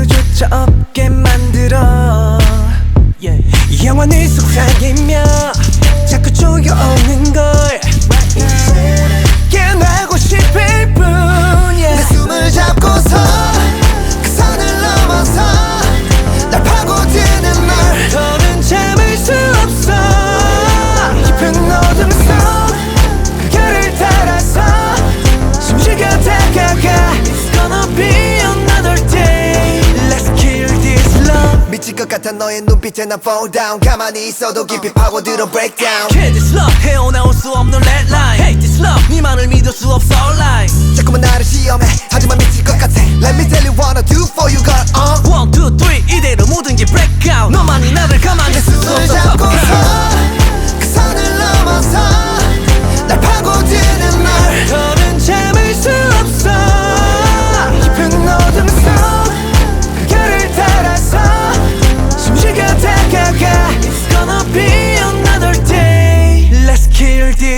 수조차 없게 만들어 yeah. 영원히 속삭이며 듯한 너의 눈빛에 난 fall down 가만히 있어도 깊이 파고들어 break down Kill this love 헤어나올 수 없는 red line Hate this love 니만을 믿을 수 없어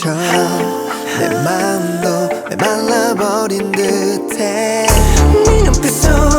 멈춰. 내 마음도 말라버린 듯해. 네 눈빛 속